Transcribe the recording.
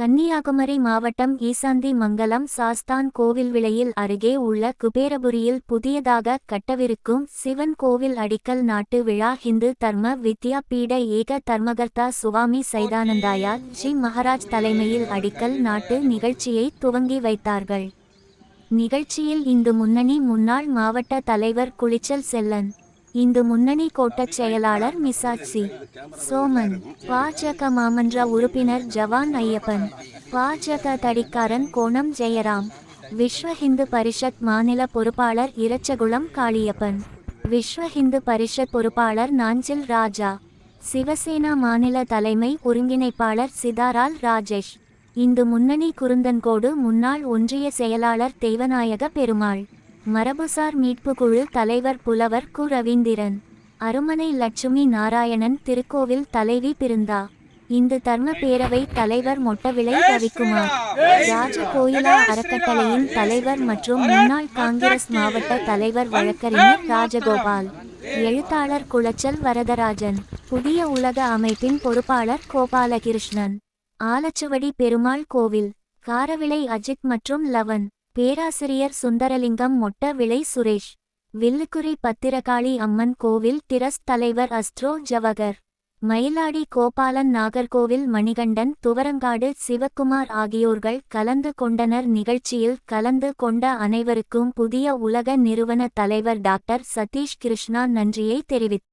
கன்னியாகுமரி மாவட்டம் ஈசாந்தி மங்கலம் சாஸ்தான் கோவில் விளையில் அருகே உள்ள குபேரபுரியில் புதியதாக கட்டவிருக்கும் சிவன் கோவில் அடிக்கல் நாட்டு விழா ஹிந்து தர்ம வித்யா பீட ஏக தர்மகர்த்தா சுவாமி சைதானந்தாயா ஜி மகாராஜ் தலைமையில் அடிக்கல் நாட்டு நிகழ்ச்சியை துவங்கி வைத்தார்கள். நிகழ்ச்சியில் இந்து முன்னணி முன்னாள் மாவட்ட தலைவர் குளிச்சல் செல்லன் இந்து முன்னணி கோட்டச் செயலாளர் மிசாட்சி. சோமன் பாஜக மாமன்ற உறுப்பினர் ஜவான் ஐயப்பன் பாஜக தடிக்காரன் கோணம் ஜெயராம் விஸ்வ ஹிந்து பரிஷத் மாநில பொறுப்பாளர் இரச்சகுளம் காளியப்பன் விஸ்வ ஹிந்து பரிஷத் பொறுப்பாளர் நாஞ்சில் ராஜா சிவசேனா மாநில தலைமை ஒருங்கிணைப்பாளர் சிதாரால் ராஜேஷ் இந்து முன்னணி குருந்தன்கோடு முன்னாள் ஒன்றிய செயலாளர் தேவநாயக பெருமாள். மரபுசார் மீட்பு குழு தலைவர் புலவர் கு. ரவீந்திரன். அருமனை லட்சுமி நாராயணன் திருக்கோவில் தலைவி பிருந்தா. இந்து தர்ம பேரவை தலைவர் மொட்டவிளை ரவிக்குமார். ராஜ கோயிலா அறக்கட்டளையின் தலைவர் மற்றும் முன்னாள் காங்கிரஸ் மாவட்ட தலைவர் வழக்கறிஞர் ராஜகோபால். எழுத்தாளர் குளச்சல் வரதராஜன். புதிய உலக அமைப்பின் பொறுப்பாளர் கோபாலகிருஷ்ணன். ஆலச்சுவடி பெருமாள் கோவில். காரவிளை அஜித் மற்றும் லவன். பேராசிரியர் சுந்தரலிங்கம் மொட்ட விளை சுரேஷ் வில்லுக்குறி பத்திரகாளி அம்மன் கோவில் திரஸ் தலைவர் அஸ்ட்ரோ ஜவகர் மயிலாடி கோபாலன் நாகர்கோவில் மணிகண்டன் துவரங்காடு சிவக்குமார் ஆகியோர்கள் கலந்து கொண்டனர். நிகழ்ச்சியில் கலந்து கொண்ட அனைவருக்கும் புதிய உலக நிறுவன தலைவர் டாக்டர் சதீஷ் கிருஷ்ணா நன்றியை தெரிவித்தார்